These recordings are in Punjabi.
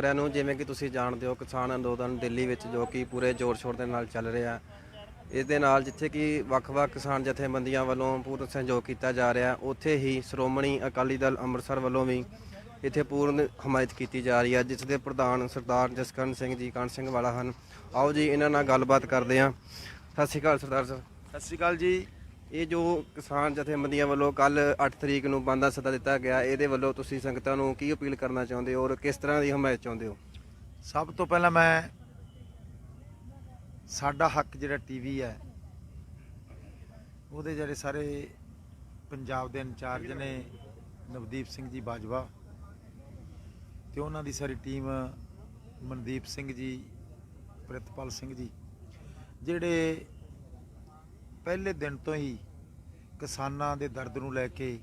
ਸਾਰਿਆਂ ਨੂੰ, ਜਿਵੇਂ ਕਿ ਤੁਸੀਂ ਜਾਣਦੇ ਹੋ, ਕਿਸਾਨ ਅੰਦੋਲਨ ਦਿੱਲੀ ਵਿੱਚ ਜੋ ਕਿ ਪੂਰੇ ਜ਼ੋਰ ਸ਼ੋਰ ਦੇ ਨਾਲ ਚੱਲ ਰਿਹਾ। ਇਸ ਦੇ ਨਾਲ ਜਿੱਥੇ ਕਿ ਵੱਖ-ਵੱਖ ਕਿਸਾਨ ਜਥੇਬੰਦੀਆਂ ਵੱਲੋਂ ਪੂਰਨ ਸਹਿਯੋਗ ਕੀਤਾ ਜਾ ਰਿਹਾ, ਉੱਥੇ ਹੀ ਸ਼੍ਰੋਮਣੀ ਅਕਾਲੀ ਦਲ ਅੰਮ੍ਰਿਤਸਰ ਵੱਲੋਂ ਵੀ ਇੱਥੇ ਪੂਰਨ ਹਮਾਇਤ ਕੀਤੀ ਜਾ ਰਹੀ ਹੈ, ਜਿਸ ਦੇ ਪ੍ਰਧਾਨ ਸਰਦਾਰ ਜਸਕਰਨ ਸਿੰਘ ਜੀ ਕਾਨ ਸਿੰਘ ਵਾਲਾ ਹਨ। ਆਓ ਜੀ, ਇਹਨਾਂ ਨਾਲ ਗੱਲਬਾਤ ਕਰਦੇ ਹਾਂ। ਸਤਿ ਸ਼੍ਰੀ ਅਕਾਲ ਸਰਦਾਰ ਸਾਹਿਬ। ਸਤਿ ਸ਼੍ਰੀ ਅਕਾਲ ਜੀ। ਇਹ ਜੋ ਕਿਸਾਨ ਜਥੇਬੰਦੀਆਂ ਵੱਲੋਂ ਕੱਲ 8 ਤਰੀਕ ਨੂੰ ਬੰਦ ਦਾ ਸੱਦਾ ਦਿੱਤਾ ਗਿਆ, ਇਹਦੇ ਵੱਲੋਂ ਤੁਸੀਂ ਸੰਗਤਾਂ ਨੂੰ ਕੀ ਅਪੀਲ ਕਰਨਾ ਚਾਹੁੰਦੇ ਹੋ ਔਰ ਕਿਸ ਤਰ੍ਹਾਂ ਦੀ ਹਮਾਇਤ ਚਾਹੁੰਦੇ ਹੋ? ਸਭ ਤੋਂ ਪਹਿਲਾਂ ਮੈਂ ਸਾਡਾ ਹੱਕ ਜਿਹੜਾ ਟੀਵੀ ਹੈ, ਉਹਦੇ ਜਿਹੜੇ ਸਾਰੇ ਪੰਜਾਬ ਦੇ ਇੰਚਾਰਜ ਨੇ ਨਵਦੀਪ ਸਿੰਘ ਜੀ ਬਾਜਵਾ ਤੇ ਉਹਨਾਂ ਦੀ ਸਾਰੀ ਟੀਮ ਮਨਦੀਪ ਸਿੰਘ ਜੀ, ਪ੍ਰਿਤਪਾਲ ਸਿੰਘ ਜੀ, ਜਿਹੜੇ ਪਹਿਲੇ ਦਿਨ ਤੋਂ ਹੀ ਕਿਸਾਨਾਂ ਦੇ ਦਰਦ ਨੂੰ ਲੈ ਕੇ,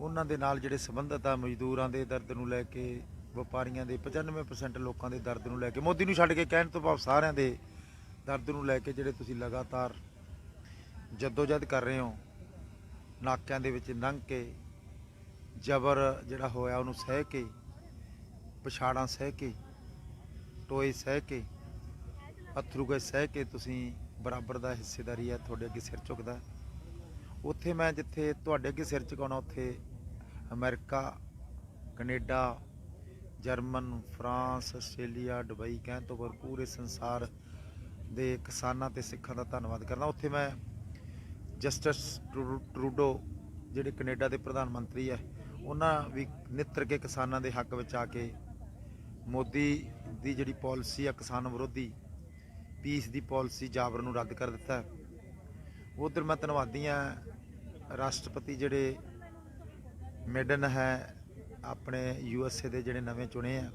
ਉਹਨਾਂ ਦੇ ਨਾਲ ਜਿਹੜੇ ਸੰਬੰਧਤ ਆ ਮਜ਼ਦੂਰਾਂ ਦੇ ਦਰਦ ਨੂੰ ਲੈ ਕੇ, ਵਪਾਰੀਆਂ ਦੇ 95% ਲੋਕਾਂ ਦੇ ਦਰਦ ਨੂੰ ਲੈ ਕੇ, ਮੋਦੀ ਨੂੰ ਛੱਡ ਕੇ ਕਹਿਣ ਤੋਂ ਭਾਵ ਸਾਰਿਆਂ ਦੇ ਦਰਦ ਨੂੰ ਲੈ ਕੇ ਜਿਹੜੇ ਤੁਸੀਂ ਲਗਾਤਾਰ ਜਦੋਜਹਿਦ ਕਰ ਰਹੇ ਹੋ, ਨਾਕਿਆਂ ਦੇ ਵਿੱਚ ਲੰਘ ਕੇ, ਜ਼ਬਰ ਜਿਹੜਾ ਹੋਇਆ ਉਹਨੂੰ ਸਹਿ ਕੇ, ਪਛਾੜਾਂ ਸਹਿ ਕੇ, ਟੋਏ ਸਹਿ ਕੇ ਅਥਰੂ ਗਏ ਸਹਿ ਕੇ ਤੁਸੀਂ ਬਰਾਬਰ ਦਾ ਹਿੱਸੇਦਾਰੀ ਹੈ, ਤੁਹਾਡੇ ਅੱਗੇ ਸਿਰ ਝੁਕਦਾ ਉੱਥੇ ਮੈਂ ਜਿੱਥੇ ਤੁਹਾਡੇ ਅੱਗੇ ਸਿਰ ਝੁਕਾਉਣਾ, ਉੱਥੇ America, Canada, German, France, Australia Dubai ਕਹਿਣ ਤੋਂ ਪਰ ਪੂਰੇ ਸੰਸਾਰ ਦੇ ਕਿਸਾਨਾਂ ਤੇ ਸਿੱਖਾਂ ਦਾ ਧੰਨਵਾਦ ਕਰਦਾ। ਉੱਥੇ ਮੈਂ ਜਸਟਿਸ ਟਰੂ- ਟਰੂਡੋ, ਜਿਹੜੇ ਕੈਨੇਡਾ ਦੇ ਪ੍ਰਧਾਨ ਮੰਤਰੀ ਹੈ, ਉਹਨਾਂ ਵੀ ਨਿੱਤਰ ਕੇ ਕਿਸਾਨਾਂ ਦੇ ਹੱਕ ਵਿੱਚ ਆ ਕੇ ਮੋਦੀ ਦੀ ਜਿਹੜੀ ਪਾਲਿਸੀ ਆ ਕਿਸਾਨ ਵਿਰੋਧੀ ਪੀਸ ਦੀ ਪਾਲਿਸੀ ਜਾਬਰ ਨੂੰ ਰੱਦ ਕਰ ਦਿੱਤਾ। ਉਧਰ ਮੈਂ ਧੰਨਵਾਦੀ ਆ ਰਾਸ਼ਟਰਪਤੀ ਜਿਹੜੇ ਮੇਡਨ ਹੈ, ਆਪਣੇ ਯੂ ਐਸ ਏ ਦੇ ਜਿਹੜੇ ਨਵੇਂ ਚੁਣੇ ਆ,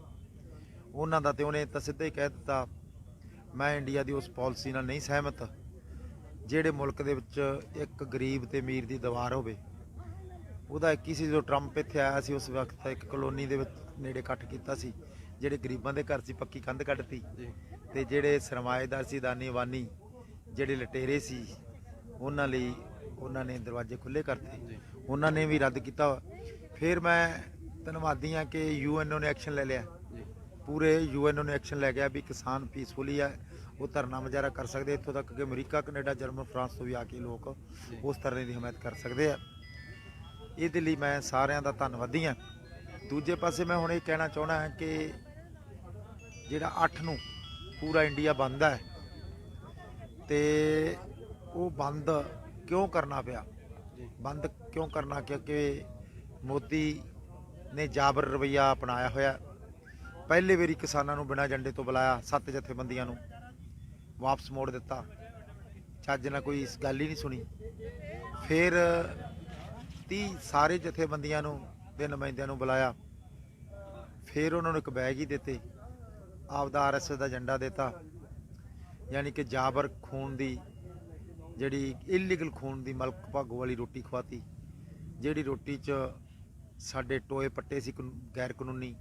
ਉਹਨਾਂ ਦਾ ਤੇ ਉਹਨੇ ਤਾਂ ਸਿੱਧਾ ਹੀ ਕਹਿ ਦਿੱਤਾ, ਮੈਂ ਇੰਡੀਆ ਦੀ ਉਸ ਪਾਲਿਸੀ ਨਾਲ ਨਹੀਂ ਸਹਿਮਤ, ਜਿਹੜੇ ਮੁਲਕ ਦੇ ਵਿੱਚ ਇੱਕ ਗਰੀਬ ਤੇ ਅਮੀਰ ਦੀ ਦੀਵਾਰ ਹੋਵੇ। ਉਹਦਾ ਇੱਕ ਹੀ ਸੀ, ਜਦੋਂ ਟਰੰਪ ਇੱਥੇ ਆਇਆ ਸੀ, ਉਸ ਵਕਤ ਇੱਕ ਕਲੋਨੀ ਦੇ ਵਿੱਚ ਨੇੜੇ ਇਕੱਠ ਕੀਤਾ ਸੀ। ਜਿਹੜੇ ਗਰੀਬਾਂ ਦੇ ਘਰ ਸੀ ਪੱਕੀ ਕੰਧ ਕੱਢਤੀ। ਤੇ ਜਿਹੜੇ ਸਰਮਾਏਦਾਰ ਸੀ ਦਾਨੀ ਵਾਨੀ ਜਿਹੜੇ ਲਟੇਰੇ ਸੀ ਉਹਨਾਂ ਲਈ ਉਹਨਾਂ ਨੇ ਦਰਵਾਜ਼ੇ ਖੁੱਲੇ ਕਰਤੇ। ਉਹਨਾਂ ਨੇ ਵੀ ਰੱਦ ਕੀਤਾ। ਫਿਰ ਮੈਂ ਧੰਨਵਾਦੀ ਹਾਂ ਕਿ ਯੂਐਨਓ ਨੇ ਐਕਸ਼ਨ ਲੈ ਲਿਆ। ਪੂਰੇ ਯੂਐਨਓ ਨੇ ਐਕਸ਼ਨ ਲੈ ਗਿਆ ਵੀ ਕਿਸਾਨ ਪੀਸਫੁਲੀ ਹੈ ਉਹ ਧਰਨਾ ਮੁਜ਼ਾਹਰਾ ਕਰ ਸਕਦੇ ਇੱਥੋਂ ਤੱਕ ਕਿ ਅਮਰੀਕਾ ਕੈਨੇਡਾ ਜਰਮਨ ਫਰਾਂਸ ਤੋਂ ਵੀ ਆ ਕੇ ਲੋਕ। ਉਸ ਤਰ੍ਹਾਂ ਦੀ ਹਮਾਇਤ ਕਰ ਸਕਦੇ ਆ। ਇਹਦੇ ਲਈ ਮੈਂ ਸਾਰਿਆਂ ਦਾ ਧੰਨਵਾਦੀ ਹਾਂ। ਦੂਜੇ ਪਾਸੇ ਮੈਂ ਹੁਣ ਇਹ ਕਹਿਣਾ ਚਾਹਣਾ ਹੈ ਕਿ ਜਿਹੜਾ 8 ਨੂੰ ਪੂਰਾ ਇੰਡੀਆ ਬੰਦ ਹੈ ਤੇ ਉਹ ਬੰਦ ਕਿਉਂ ਕਰਨਾ ਪਿਆ? ਬੰਦ ਕਿਉਂ ਕਰਨਾ? ਕਿਉਂਕਿ ਮੋਦੀ ਨੇ ਜਾਬਰ ਰਵਈਆ ਅਪਣਾਇਆ ਹੋਇਆ। ਪਹਿਲੇ ਵਾਰੀ ਕਿਸਾਨਾਂ ਨੂੰ ਬਿਨਾਂ ਏਜੰਡੇ ਤੋਂ ਬੁਲਾਇਆ ਸੱਤ ਜਥੇਬੰਦੀਆਂ ਨੂੰ। ਵਾਪਸ ਮੋੜ ਦਿੱਤਾ। ਚੱਜ ਨਾਲ ਕੋਈ ਇਸ ਗੱਲ ਹੀ ਨਹੀਂ ਸੁਣੀ। ਫਿਰ 30 ਸਾਰੇ ਜਥੇਬੰਦੀਆਂ ਨੂੰ ਦੇ ਨੁਮਾਇੰਦਿਆਂ ਨੂੰ ਬੁਲਾਇਆ। ਫਿਰ ਉਹਨਾਂ ਨੂੰ ਇੱਕ ਬੈਗ ਹੀ ਦਿੱਤੇ। ਆਪਦਾ ਆਰਐਸਐਸ ਦਾ ਏਜੰਡਾ ਦਿੱਤਾ। ਯਾਨੀ ਕਿ ਜਾਬਰ ਖੂਨ ਦੀ ਜਿਹੜੀ ਇਲੀਗਲ ਖੂਨ ਦੀ ਮਲਕ ਭਾਗੋ ਵਾਲੀ ਰੋਟੀ ਖਵਾਤੀ, ਜਿਹੜੀ ਰੋਟੀ 'ਚ ਸਾਡੇ ਟੋਏ ਪੱਟੇ ਸੀ ਕਾਨੂੰਨ- ਗੈਰ ਕਾਨੂੰਨੀ,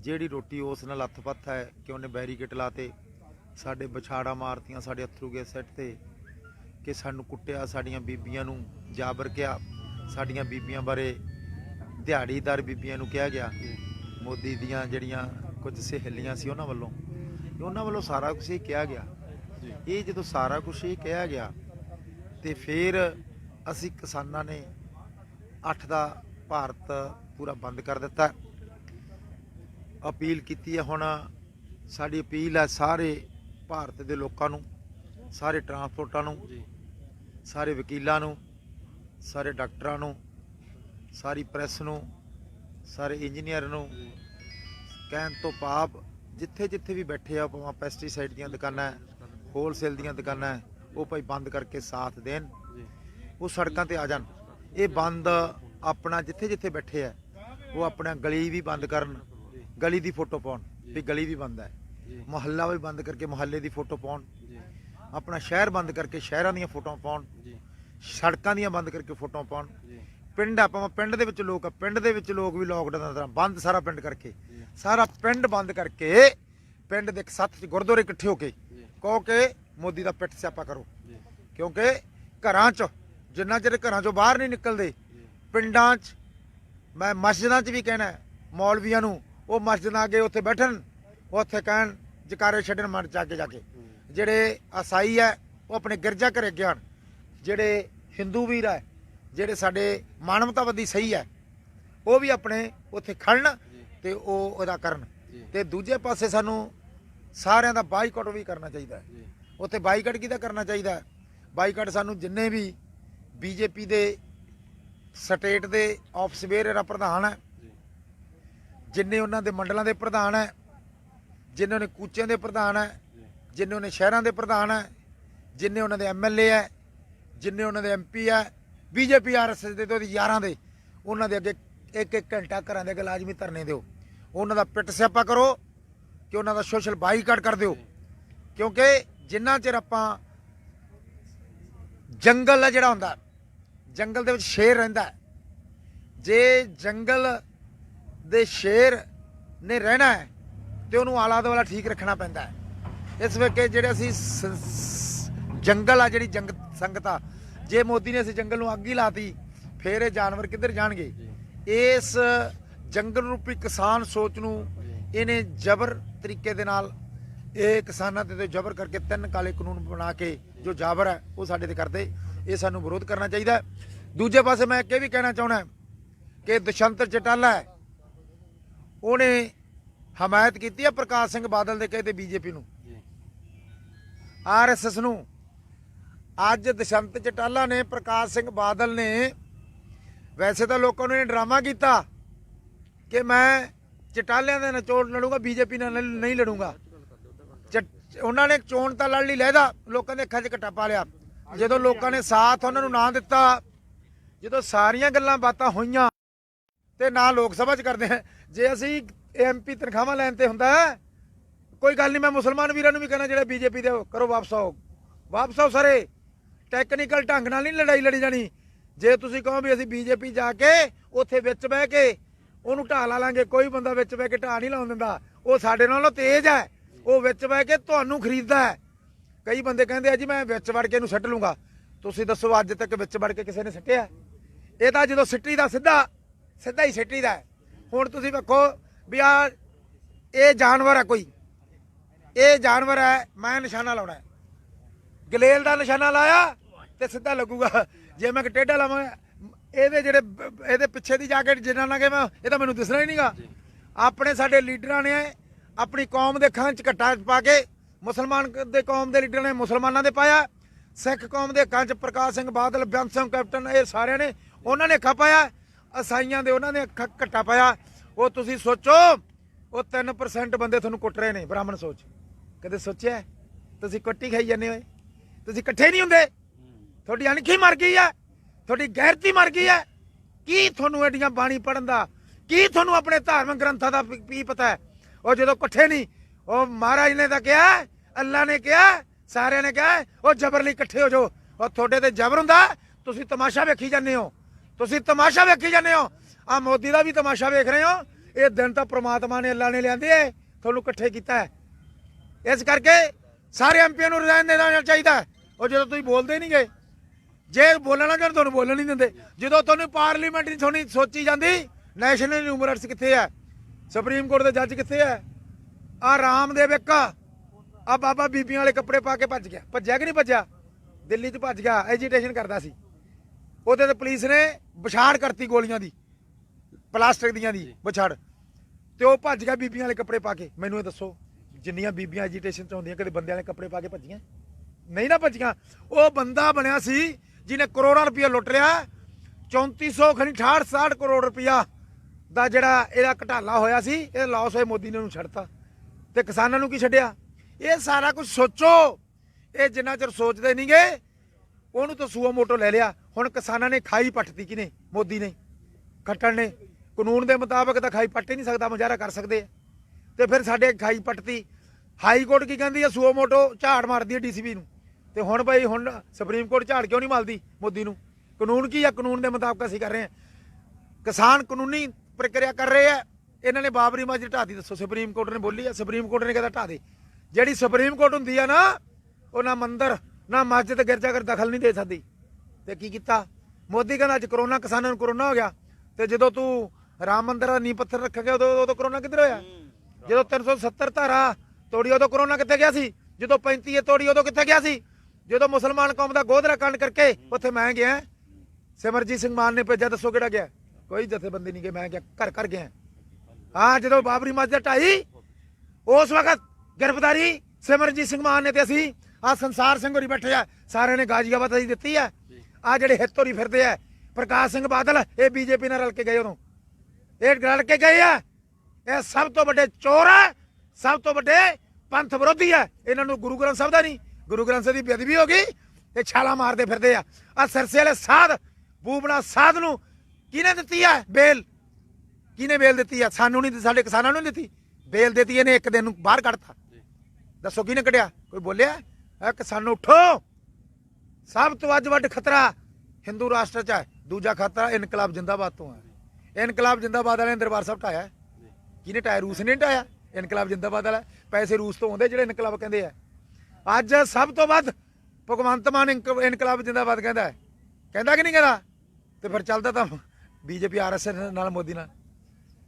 ਜਿਹੜੀ ਰੋਟੀ ਉਸ ਨਾਲ ਹੱਥ-ਪੱਥ ਹੈ ਕਿ ਉਹਨੇ ਬੈਰੀਕੇਡ ਲਾਤੇ ਸਾਡੇ ਵਿਛਾੜਾ ਮਾਰਤੀਆਂ, ਸਾਡੇ ਅਥਰੂ ਗਏ ਸੈੱਟ ਤੇ ਕਿ ਸਾਨੂੰ ਕੁੱਟਿਆ, ਸਾਡੀਆਂ ਬੀਬੀਆਂ ਨੂੰ ਜਾਬਰ ਕਿਹਾ, ਸਾਡੀਆਂ ਬੀਬੀਆਂ ਬਾਰੇ ਦਿਹਾੜੀਦਾਰ ਬੀਬੀਆਂ ਨੂੰ ਕਿਹਾ ਗਿਆ। ਮੋਦੀ ਦੀਆਂ ਜਿਹੜੀਆਂ ਕੁਝ ਸਹੇਲੀਆਂ ਸੀ ਉਹਨਾਂ ਵੱਲੋਂ ਉਹਨਾਂ ਵੱਲੋਂ ਸਾਰਾ ਕੁਝ ਹੀ ਕਿਹਾ ਗਿਆ। ਇਹ ਜਦੋਂ ਸਾਰਾ ਕੁਝ ਹੀ ਕਿਹਾ ਗਿਆ ਤੇ ਫਿਰ ਅਸੀਂ ਕਿਸਾਨਾਂ ਨੇ 8 ਦਾ ਭਾਰਤ ਪੂਰਾ ਬੰਦ ਕਰ ਦਿੱਤਾ। ਅਪੀਲ ਕੀਤੀ ਹੈ ਹੁਣ ਸਾਡੀ ਅਪੀਲ ਹੈ ਸਾਰੇ ਭਾਰਤ ਦੇ ਲੋਕਾਂ ਨੂੰ ਸਾਰੇ ਟਰਾਂਸਪੋਰਟਾਂ ਨੂੰ ਸਾਰੇ ਵਕੀਲਾਂ ਨੂੰ ਸਾਰੇ ਡਾਕਟਰਾਂ ਨੂੰ ਸਾਰੀ ਪ੍ਰੈਸ ਨੂੰ ਸਾਰੇ ਇੰਜੀਨੀਅਰ ਨੂੰ ਕਹਿਣ ਤੋਂ ਪਾਪ ਜਿੱਥੇ ਜਿੱਥੇ ਵੀ ਬੈਠੇ ਆ ਭਾਵੇਂ ਪੈਸਟੀਸਾਈਡ ਦੀਆਂ ਦੁਕਾਨਾਂ ਹੋਲਸੇਲ ਦੀਆਂ ਦੁਕਾਨਾਂ ਉਹ ਭਾਈ ਬੰਦ ਕਰਕੇ ਸਾਥ ਦੇਣ। ਉਹ ਸੜਕਾਂ ਤੇ ਆ ਜਾਣ। ਇਹ ਬੰਦ ਆਪਣਾ ਜਿੱਥੇ ਜਿੱਥੇ ਬੈਠੇ ਆ, ਉਹ ਆਪਣਾ ਗਲੀ ਵੀ ਬੰਦ ਕਰਨ, ਗਲੀ ਦੀ ਫੋਟੋ ਪਾਉਣ, ਵੀ ਗਲੀ ਵੀ ਬੰਦ ਹੈ। ਮੁਹੱਲਾ ਵੀ ਬੰਦ ਕਰਕੇ ਮੁਹੱਲੇ ਦੀ ਫੋਟੋ ਪਾਉਣ। ਆਪਣਾ ਸ਼ਹਿਰ ਬੰਦ ਕਰਕੇ ਸ਼ਹਿਰਾਂ ਦੀਆਂ ਫੋਟੋਆਂ ਪਾਉਣ। ਸੜਕਾਂ ਦੀਆਂ ਬੰਦ ਕਰਕੇ ਫੋਟੋਆਂ ਪਾਉਣ। ਪਿੰਡ ਆਪਾਂ ਪਿੰਡ ਦੇ ਵਿੱਚ ਲੋਕ ਆ, ਪਿੰਡ ਦੇ ਵਿੱਚ ਲੋਕ ਵੀ ਲੋਕਡਾਊਨ ਦਾ ਤਰ੍ਹਾਂ ਬੰਦ ਸਾਰਾ ਪਿੰਡ ਕਰਕੇ। ਸਾਰਾ ਪਿੰਡ ਬੰਦ ਕਰਕੇ ਪਿੰਡ ਦੇ ਇੱਕ ਸੱਤ ਚ ਗੁਰਦੁਆਰੇ ਇਕੱਠੇ ਹੋ ਕੇ ਕਹੋ ਕਿ ਮੋਦੀ ਦਾ ਪਿੱਠ ਸਿਆਪਾ ਕਰੋ। ਕਿਉਂਕਿ ਘਰਾਂ 'ਚ, ਜਿੰਨਾ ਚਿਰ ਘਰਾਂ 'ਚੋਂ ਬਾਹਰ ਨਹੀਂ ਨਿਕਲਦੇ, ਪਿੰਡਾਂ 'ਚ, ਮੈਂ ਮਸਜਿਦਾਂ 'ਚ ਵੀ ਕਹਿਣਾ ਮੌਲਵੀਆਂ ਨੂੰ, ਉਹ ਮਸਜਿਦਾਂ ਅੱਗੇ ਉੱਥੇ ਬੈਠਣ, ਉੱਥੇ ਕਹਿਣ, ਜਕਾਰੇ ਛੱਡਣ ਮਨ ਚ ਅੱਗੇ ਜਾ ਕੇ। ਜਿਹੜੇ ਅਸਾਈ ਹੈ, ਉਹ ਆਪਣੇ ਗਿਰਜਾ ਘਰੇ ਗਿਆਨ ਜਿਹੜੇ ਹਿੰਦੂ ਵੀਰ ਹੈ ਜਿਹੜੇ ਸਾਡੇ ਮਾਨਵਤਾਵਾਦੀ ਸਹੀ ਹੈ ਉਹ ਵੀ ਆਪਣੇ ਉੱਥੇ ਖੜਨ ਤੇ ਉਹ ਉਹਦਾ ਕਰਨ। ਤੇ ਦੂਜੇ ਪਾਸੇ ਸਾਨੂੰ ਸਾਰਿਆਂ ਦਾ ਬਾਈਕਾਟ ਵੀ ਕਰਨਾ ਚਾਹੀਦਾ ਹੈ। ਉੱਥੇ ਬਾਈਕਾਟ ਕਿਹਦਾ ਕਰਨਾ ਚਾਹੀਦਾ ਹੈ? ਬਾਈਕਾਟ ਸਾਨੂੰ ਜਿੰਨੇ ਵੀ ਬੀਜੇਪੀ ਦੇ ਸਟੇਟ ਦੇ ਆਫਸਵੇਅਰ ਦਾ ਪ੍ਰਧਾਨ ਹੈ। ਜਿੰਨੇ ਉਹਨਾਂ ਦੇ ਮੰਡਲਾਂ ਦੇ ਪ੍ਰਧਾਨ ਹੈ ਜਿੰਨੇ ਉਹਨੇ ਕੂਚਿਆਂ ਦੇ ਪ੍ਰਧਾਨ ਹੈ ਜਿੰਨੇ ਉਹਨੇ ਸ਼ਹਿਰਾਂ ਦੇ ਪ੍ਰਧਾਨ ਹੈ ਜਿੰਨੇ ਉਹਨਾਂ ਦੇ ਐਮਐਲਏ ਹੈ ਜਿੰਨੇ ਉਹਨਾਂ ਦੇ ਐਮਪੀ ਹੈ ਬੀਜੇਪੀ ਆਰਐਸਐਸ ਦੇ ਤੇ ਉਹਦੇ ਯਾਰਾਂ ਦੇ। ਉਹਨਾਂ ਦੇ ਅੱਗੇ ਇੱਕ ਇੱਕ ਘੰਟਾ ਘਰਾਂ ਦੇ ਅੱਗੇ ਲਾਜ਼ਮੀ ਧਰਨੇ ਦਿਓ। ਉਹਨਾਂ ਦਾ ਪਿੱਟ ਸਿਆਪਾ ਕਰੋ ਕਿ ਉਹਨਾਂ ਦਾ ਸੋਸ਼ਲ ਬਾਈਕਾਟ ਕਰ ਦਿਓ। ਕਿਉਂਕਿ ਜਿੰਨਾ ਚਿਰ ਆਪਾਂ ਜੰਗਲ ਆ ਜਿਹੜਾ ਹੁੰਦਾ, ਜੰਗਲ ਦੇ ਵਿੱਚ ਸ਼ੇਰ ਰਹਿੰਦਾ ਜੇ ਜੰਗਲ ਦੇ ਸ਼ੇਰ ਨੇ ਰਹਿਣਾ ਹੈ, ਤੇ ਉਹਨੂੰ ਆਲਾ ਦੁਆਲਾ ਠੀਕ ਰੱਖਣਾ ਪੈਂਦਾ ਹੈ। ਇਸ ਵੇਲੇ ਜਿਹੜੇ ਅਸੀਂ ਸ- ਜੰਗਲ ਆ, ਜਿਹੜੀ ਜੰਗ, ਸੰਗਤ ਆ ਜੇ ਮੋਦੀ ਨੇ ਅਸੀਂ ਜੰਗਲ ਨੂੰ ਅੱਗ ਹੀ ਲਾਤੀ ਫੇਰ ਇਹ ਜਾਨਵਰ ਕਿੱਧਰ ਜਾਣਗੇ? ਇਸ ਜੰਗਲ ਰੂਪੀ ਕਿਸਾਨ ਸੋਚ ਨੂੰ ਇਹਨੇ ਜ਼ਬਰ ਤਰੀਕੇ ਦੇ ਨਾਲ ਇਹ ਕਿਸਾਨਾਂ ਤੇ ਜ਼ਬਰ ਕਰਕੇ ਤਿੰਨ ਕਾਲੇ ਕਾਨੂੰਨ ਬਣਾ ਕੇ ਜੋ ਜਾਬਰ ਹੈ ਉਹ ਸਾਡੇ ਤੇ ਕਰਦੇ। ਇਹ ਸਾਨੂੰ ਵਿਰੋਧ ਕਰਨਾ ਚਾਹੀਦਾ। ਦੂਜੇ ਪਾਸੇ ਮੈਂ ਇਹ ਵੀ ਕਹਿਣਾ ਚਾਹਣਾ ਕਿ ਦੁਸ਼ੰਤ ਚਟਾਲਾ ਉਹਨੇ ਹਮਾਇਤ ਕੀਤੀ ਹੈ ਪ੍ਰਕਾਸ਼ ਸਿੰਘ ਬਾਦਲ ਦੇ ਕਹੇ ਤੇ ਬੀਜੇਪੀ ਨੂੰ। ਆਰਐਸਐਸ ਨੂੰ ਅੱਜ ਦਸ਼ੰਤ ਚਟਾਲਾ ਨੇ ਪ੍ਰਕਾਸ਼ ਸਿੰਘ ਬਾਦਲ ਨੇ ਵੈਸੇ ਤਾਂ ਲੋਕਾਂ ਨੂੰ ਇਹ ਡਰਾਮਾ ਕੀਤਾ ਕਿ ਮੈਂ ਚਟਾਲਿਆਂ ਦੇ ਨਾਲ ਚੋਣ ਲੜੂੰਗਾ ਬੀਜੇਪੀ ਨਾਲ ਨਹੀਂ- ਨਹੀਂ ਲੜੂੰਗਾ। ਚ- ਉਹਨਾਂ ਨੇ ਚੋਣ ਤਾਂ ਲੜ ਲਈ ਲੈਦਾ ਲੋਕਾਂ ਦੇ ਅੱਖਾਂ 'ਚ ਘੱਟਾ ਪਾ ਲਿਆ। ਜਦੋਂ ਲੋਕਾਂ ਨੇ ਸਾਥ ਉਹਨਾਂ ਨੂੰ ਨਾ ਦਿੱਤਾ ਜਦੋਂ ਸਾਰੀਆਂ ਗੱਲਾਂ ਬਾਤਾਂ ਹੋਈਆਂ ਤੇ ਨਾ ਲੋਕ ਸਭਾ 'ਚ ਕਰਦੇ ਆ ਜੇ ਅਸੀਂ ਐਮਪੀ ਤਨਖਾਹਾਂ ਲੈਣ ਤੇ ਹੁੰਦਾ ਕੋਈ ਗੱਲ ਨਹੀਂ ਮੈਂ ਮੁਸਲਮਾਨ ਵੀਰਾਂ ਨੂੰ ਵੀ ਕਹਿਣਾ ਜਿਹੜੇ ਬੀਜੇਪੀ ਦੇ ਹੋ, ਕਰੋ ਵਾਪਸ ਆਓ। ਵਾਪਸ ਆਓ ਸਾਰੇ। ਟੈਕਨੀਕਲ ਢੰਗ ਨਾਲ ਨਹੀਂ ਲੜਾਈ ਲੜੀ ਜਾਣੀ। ਜੇ ਤੁਸੀਂ ਕਹੋ ਵੀ ਅਸੀਂ ਬੀਜੇਪੀ ਜਾ ਕੇ ਉੱਥੇ ਵਿੱਚ ਬਹਿ ਕੇ ਉਹਨੂੰ ਢਾਹ ਲਾ ਲਾਂਗੇ, ਕੋਈ ਬੰਦਾ ਵਿੱਚ ਬਹਿ ਕੇ ਢਾਹ ਨਹੀਂ ਲਾਉਣ ਦਿੰਦਾ। ਉਹ ਸਾਡੇ ਨਾਲੋਂ ਤੇਜ਼ ਹੈ। ਉਹ ਵਿੱਚ ਬਹਿ ਕੇ ਤੁਹਾਨੂੰ ਖਰੀਦਦਾ ਹੈ। ਕਈ ਬੰਦੇ ਕਹਿੰਦੇ ਆ ਜੀ, ਮੈਂ ਵਿੱਚ ਵੜ ਕੇ ਇਹਨੂੰ ਸੱਟ ਲੂੰਗਾ। ਤੁਸੀਂ ਦੱਸੋ, ਅੱਜ ਤੱਕ ਵਿੱਚ ਵੜ ਕੇ ਕਿਸੇ ਨੇ ਸੱਟਿਆ? ਇਹ ਤਾਂ ਜਦੋਂ ਸਿੱਟੀ ਦਾ ਸਿੱਧਾ ਸਿੱਧਾ ਹੀ ਸਿੱਟੀ ਦਾ ਹੁਣ ਤੁਸੀਂ ਵੇਖੋ ਵੀ ਆ ਇਹ ਜਾਨਵਰ ਹੈ ਕੋਈ। ਇਹ ਜਾਨਵਰ ਹੈ, ਮੈਂ ਨਿਸ਼ਾਨਾ ਲਾਉਣਾ ਗਲੇਲ ਦਾ ਨਿਸ਼ਾਨਾ ਲਾਇਆ ਤੇ ਸਿੱਧਾ ਲੱਗੂਗਾ। ਜੇ ਮੈਂ ਕਿ ਟੇਢਾ ਲਾਵਾਂ ਇਹਦੇ ਜਿਹੜੇ ਇਹਦੇ ਪਿੱਛੇ ਦੀ ਜਾ ਕੇ ਜਿੰਨਾ ਕਿ ਮੈਂ ਇਹ ਤਾਂ ਮੈਨੂੰ ਦਿਸਣਾ ਹੀ ਨਹੀਂਗਾ। ਆਪਣੇ ਸਾਡੇ ਲੀਡਰਾਂ ਨੇ ਆਪਣੀ ਕੌਮ ਦੇ ਖਾਂ ਚ ਘੱਟਾ ਪਾ ਕੇ ਮੁਸਲਮਾਨ ਦੇ ਕੌਮ ਦੇ ਲੀਡਰਾਂ ਨੇ ਮੁਸਲਮਾਨਾਂ ਦੇ ਪਾਇਆ। ਸਿੱਖ ਕੌਮ ਦੇ ਖਾਂ ਚ ਪ੍ਰਕਾਸ਼ ਸਿੰਘ ਬਾਦਲ ਬੇਅੰਤ ਸਿੰਘ ਕੈਪਟਨ ਇਹ ਸਾਰਿਆਂ ਨੇ ਉਹਨਾਂ ਨੇ ਅੱਖਾਂ ਪਾਇਆ। ਅਸਾਈਆਂ ਦੇ ਉਹਨਾਂ ਨੇ ਅੱਖਾਂ ਘੱਟਾ ਪਾਇਆ। ਉਹ ਤੁਸੀਂ ਸੋਚੋ ਉਹ 3% ਬੰਦੇ ਤੁਹਾਨੂੰ ਕੁੱਟ ਰਹੇ ਨੇ ਬ੍ਰਾਹਮਣ ਸੋਚ। ਕਦੇ ਸੋਚਿਆ? ਤੁਸੀਂ ਕੁੱਟੀ ਖਾਈ ਜਾਂਦੇ ਹੋਏ? ਤੁਸੀਂ ਇਕੱਠੇ ਨਹੀਂ ਹੁੰਦੇ? ਤੁਹਾਡੀ ਅਣਖੀ ਮਰ ਗਈ ਹੈ। ਤੁਹਾਡੀ ਗੈਰਤੀ ਮਰ ਗਈ ਹੈ। ਕੀ ਤੁਹਾਨੂੰ ਐਡੀਆਂ ਬਾਣੀ ਪੜਨ ਦਾ? ਕੀ ਤੁਹਾਨੂੰ ਆਪਣੇ ਧਾਰਮਿਕ ਗ੍ਰੰਥਾਂ ਦਾ ਵੀ- ਪਤਾ ਹੈ? ਉਹ ਜਦੋਂ ਇਕੱਠੇ ਨਹੀਂ, ਉਹ ਮਹਾਰਾਜ ਨੇ ਤਾਂ ਕਿਹਾ, ਅੱਲਾ ਨੇ ਕਿਹਾ, ਸਾਰਿਆਂ ਨੇ ਕਿਹਾ, ਉਹ ਜ਼ਬਰ ਲਈ ਇਕੱਠੇ ਹੋ ਜਾਓ। ਉਹ ਤੁਹਾਡੇ ਤੇ ਜ਼ਬਰ ਹੁੰਦਾ, ਤੁਸੀਂ ਤਮਾਸ਼ਾ ਵੇਖੀ ਜਾਂਦੇ ਹੋ। ਤੁਸੀਂ ਤਮਾਸ਼ਾ ਵੇਖੀ ਜਾਂਦੇ ਹੋ। ਆ ਮੋਦੀ ਦਾ ਵੀ ਤਮਾਸ਼ਾ ਵੇਖ ਰਹੇ ਹੋ। ਇਹ ਦਿਨ ਤਾਂ ਪ੍ਰਮਾਤਮਾ ਨੇ ਅੱਲਾ ਨੇ ਲਿਆਂਦੇ ਐ। ਤੁਹਾਨੂੰ ਇਕੱਠੇ ਕੀਤਾ ਹੈ। ਇਸ ਕਰਕੇ ਸਾਰੇ ਐਮਪੀਆਂ ਨੂੰ ਰਿਜ਼ਾਈਨ ਦੇ ਦੇਣਾ ਚਾਹੀਦਾ ਉਹ ਜਦੋਂ ਤੁਸੀਂ ਬੋਲਦੇ ਨਹੀਂ ਗਏ ਜੇ ਬੋਲਣਾ ਚਾਹੁੰਦੇ ਤੁਹਾਨੂੰ ਬੋਲਣ ਨਹੀਂ ਦਿੰਦੇ। ਜਦੋਂ ਤੁਹਾਨੂੰ ਪਾਰਲੀਮੈਂਟ ਨਹੀਂ ਥੋੜੀ ਸੋਚੀ ਜਾਂਦੀ ਨੈਸ਼ਨਲ ਨਿਊਮਰਟਸ ਕਿੱਥੇ ਹੈ ਸੁਪਰੀਮ ਕੋਰਟ ਦੇ ਜੱਜ ਕਿੱਥੇ ਹੈ ਆ ਰਾਮਦੇਵ ਇੱਕ ਆ। ਬਾਬਾ ਬੀਬੀਆਂ ਵਾਲੇ ਕੱਪੜੇ ਪਾ ਕੇ ਭੱਜ ਗਿਆ। ਭੱਜਿਆ ਕਿ ਨਹੀਂ ਭੱਜਿਆ? ਦਿੱਲੀ 'ਚ ਭੱਜ ਗਿਆ ਐਜੀਟੇਸ਼ਨ ਕਰਦਾ ਸੀ। ਉਹਦੇ ਤੇ ਪੁਲਿਸ ਨੇ ਵਿਛਾੜ ਕਰਤੀ ਗੋਲੀਆਂ ਦੀ। ਪਲਾਸਟਿਕ ਦੀਆਂ ਦੀ ਵਿਛਾੜ ਤੇ ਉਹ ਭੱਜ ਗਿਆ ਬੀਬੀਆਂ ਵਾਲੇ ਕੱਪੜੇ ਪਾ ਕੇ। ਮੈਨੂੰ ਇਹ ਦੱਸੋ ਜਿੰਨੀਆਂ ਬੀਬੀਆਂ ਐਜੀਟੇਸ਼ਨ 'ਚ ਆਉਂਦੀਆਂ ਕਦੇ ਬੰਦਿਆਂ ਵਾਲੇ ਕੱਪੜੇ ਪਾ ਕੇ ਭੱਜੀਆਂ? ਨਹੀਂ ਨਾ ਭੱਜੀਆਂ। ਉਹ ਬੰਦਾ ਬਣਿਆ ਸੀ ਜਿਹਨੇ ਕਰੋੜਾਂ ਰੁਪਇਆ ਲੁੱਟ ਲਿਆ 3400 ਖਣੀ 68 60 ਕਰੋੜ ਰੁਪਇਆ ਦਾ ਜਿਹੜਾ ਇਹਦਾ ਘਟਾਲਾ ਹੋਇਆ ਸੀ, ਇਹ ਲਾਸ ਹੋਏ ਮੋਦੀ ਨੇ ਉਹਨੂੰ ਛੱਡਤਾ। ਤੇ ਕਿਸਾਨਾਂ ਨੂੰ ਕੀ ਛੱਡਿਆ? ਇਹ ਸਾਰਾ ਕੁਝ ਸੋਚੋ। ਇਹ ਜਿੰਨਾ ਚਿਰ ਸੋਚਦੇ ਨਹੀਂਗੇ ਉਹਨੂੰ ਤਾਂ ਸੂਆ ਮੋਟੋ ਲੈ ਲਿਆ। ਹੁਣ ਕਿਸਾਨਾਂ ਨੇ ਖਾਈ ਪੱਟਤੀ ਕਿਨੇ ਮੋਦੀ ਨੇ। ਖੱਟਣ ਨੇ। ਕਾਨੂੰਨ ਦੇ ਮੁਤਾਬਕ ਤਾਂ ਖਾਈ ਪੱਟ ਹੀ ਨਹੀਂ ਸਕਦਾ, ਮੁਜ਼ਾਹਰਾ ਕਰ ਸਕਦੇ ਆ। ਤੇ ਫਿਰ ਸਾਡੇ ਖਾਈ ਪੱਟਤੀ। ਹਾਈ ਕੋਰਟ ਕੀ ਕਹਿੰਦੀ ਹੈ ਸੂਆ ਮੋਟੋ ਝਾੜ ਮਾਰਦੀ ਹੈ ਡੀਸੀਪੀ ਨੂੰ। ਤੇ ਹੁਣ ਬਈ ਹੁਣ ਸੁਪਰੀਮ ਕੋਰਟ ਝਾੜ ਕਿਉਂ ਨਹੀਂ ਮਲਦੀ ਮੋਦੀ ਨੂੰ? ਕਾਨੂੰਨ ਕੀ ਆ? ਕਾਨੂੰਨ ਦੇ ਮੁਤਾਬਕ ਅਸੀਂ ਕਰ ਰਹੇ ਹਾਂ। ਕਿਸਾਨ ਕਾਨੂੰਨੀ ਪ੍ਰਕਿਰਿਆ ਕਰ ਰਹੇ ਆ। ਇਹਨਾਂ ਨੇ ਬਾਬਰੀ ਮਸਜਿਦ ਢਾਤੀ ਦੱਸੋ ਸੁਪਰੀਮ ਕੋਰਟ ਨੇ ਬੋਲੀ ਆ? ਸੁਪਰੀਮ ਕੋਰਟ ਨੇ ਕਹਿੰਦਾ ਢਾ ਦੇ ਜਿਹੜੀ ਸੁਪਰੀਮ ਕੋਰਟ ਹੁੰਦੀ ਆ ਨਾ, ਉਹ ਨਾ ਮੰਦਰ, ਨਾ ਮਸਜਿਦ ਗਿਰਜਾਘਰ ਦਖਲ ਨਹੀਂ ਦੇ ਸਕਦੀ। ਤੇ ਕੀ ਕੀਤਾ? ਮੋਦੀ ਕਹਿੰਦਾ, ਅੱਜ ਕਰੋਨਾ, ਕਿਸਾਨਾਂ ਨੂੰ ਕਰੋਨਾ ਹੋ ਗਿਆ। ਤੇ ਜਦੋਂ ਤੂੰ ਰਾਮ ਮੰਦਰ ਦਾ ਨੀਂਹ ਪੱਥਰ ਰੱਖ ਗਿਆ, ਉਦੋਂ ਉਦੋਂ ਕਰੋਨਾ ਕਿੱਧਰ ਹੋਇਆ? ਜਦੋਂ 370 ਧਾਰਾ ਤੋੜੀ, ਉਦੋਂ ਕਰੋਨਾ ਕਿੱਥੇ ਗਿਆ ਸੀ? ਜਦੋਂ 35 ਇਹ ਤੋੜੀ, ਉਦੋਂ ਕਿੱਥੇ ਗਿਆ ਸੀ? ਜਦੋਂ ਮੁਸਲਮਾਨ ਕੌਮ ਦਾ ਗੋਦਰਾ ਕਾਂਡ ਕਰਕੇ ਉੱਥੇ ਮੈਂ ਗਿਆ, ਸਿਮਰਜੀਤ ਸਿੰਘ ਮਾਨ ਨੇ ਭੇਜਿਆ, ਦੱਸੋ ਕਿਹੜਾ ਗਿਆ? ਕੋਈ ਜਥੇਬੰਦੀ ਨਹੀਂ ਗਿਆ ਮੈਂ ਗਿਆ, ਘਰ ਘਰ ਗਿਆ। ਹਾਂ, ਜਦੋਂ ਬਾਬਰੀ ਮਸਜਿਦ ਢਾਈ, ਉਸ ਵਕਤ ਗ੍ਰਿਫਤਾਰੀ ਸਿਮਰਜੀਤ ਸਿੰਘ ਮਾਨ ਨੇ ਤੇ ਅਸੀਂ ਆ ਸੰਸਾਰ ਸਿੰਘ ਹੋਰੀ ਬੈਠੇ ਆ, ਸਾਰਿਆਂ ਨੇ ਗਾਜੀਆਬਾਦ ਅਸੀਂ ਦਿੱਤੀ ਆ। ਆ ਜਿਹੜੇ ਹਿੱਤ ਹੋਰੀ ਫਿਰਦੇ ਆ, ਪ੍ਰਕਾਸ਼ ਸਿੰਘ ਬਾਦਲ, ਇਹ ਬੀਜੇਪੀ ਨਾਲ ਰਲ ਕੇ ਗਏ ਉਦੋਂ। ਇਹ ਰਲ ਕੇ ਗਏ ਆ, ਇਹ ਸਭ ਤੋਂ ਵੱਡੇ ਚੋਰ ਆ, ਸਭ ਤੋਂ ਵੱਡੇ ਪੰਥ ਵਿਰੋਧੀ ਆ। ਇਹਨਾਂ ਨੂੰ ਗੁਰੂ ਗ੍ਰੰਥ ਸਾਹਿਬ ਦਾ ਨਹੀਂ ਗੁਰੂ ਗ੍ਰੰਥ ਸਾਹਿਬ ਦੀ ਬੇਅਦਬੀ ਹੋ ਗਈ ਇਹ ਛਾਲਾ ਮਾਰਦੇ ਫਿਰਦੇ ਆ। ਆ ਸਿਰਸੇ ਵਾਲੇ ਸਾਧ ਬੂਬਣਾ ਸਾਧ ਨੂੰ ਕਿਹਨੇ ਦਿੱਤੀ ਆ? ਬੇਲ। ਕਿਹਨੇ ਬੇਲ ਦਿੱਤੀ ਆ? ਸਾਨੂੰ ਨਹੀਂ ਦਿੱਤੀ, ਸਾਡੇ ਕਿਸਾਨਾਂ ਨੂੰ ਨਹੀਂ ਦਿੱਤੀ। ਬੇਲ ਦਿੱਤੀ ਇਹਨੇ ਇੱਕ ਦਿਨ ਨੂੰ ਬਾਹਰ ਕੱਢਤਾ। ਦੱਸੋ ਕਿਹਨੇ ਕੱਢਿਆ? ਕੋਈ ਬੋਲਿਆ? ਆ ਕਿਸਾਨੋ ਉਠੋ। ਸਭ ਤੋਂ ਅੱਜ ਵੱਡ ਖਤਰਾ ਹਿੰਦੂ ਰਾਸ਼ਟਰ ਚ ਹੈ। ਦੂਜਾ ਖਤਰਾ ਇਨਕਲਾਬ ਜਿੰਦਾਬਾਦ ਤੋਂ ਹੈ। ਇਨਕਲਾਬ ਜਿੰਦਾਬਾਦ ਵਾਲਿਆਂ ਨੇ ਦਰਬਾਰ ਸਾਹਿਬ ਢਾਇਆ। ਕਿਹਨੇ ਢਾਇਆ? ਰੂਸ ਨੇ ਨੀ ਢਾਇਆ। ਇਨਕਲਾਬ ਜਿੰਦਾਬਾਦ ਵਾਲਾ। ਪੈਸੇ ਰੂਸ ਤੋਂ ਆਉਂਦੇ ਜਿਹੜੇ ਇਨਕਲਾਬ ਕਹਿੰਦੇ ਆ। ਅੱਜ ਸਭ ਤੋਂ ਵੱਧ ਭਗਵੰਤ ਮਾਨ ਇਨਕ- ਇਨਕਲਾਬ ਜਿੰਦਾਬਾਦ ਕਹਿੰਦਾ ਹੈ। ਕਹਿੰਦਾ ਕਿ ਨਹੀਂ ਕਹਿੰਦਾ? ਤੇ ਫਿਰ ਚੱਲਦਾ ਤਾਂ ਬੀਜੇਪੀ ਆਰਐਸਐਸ ਨਾਲ, ਮੋਦੀ ਨਾਲ।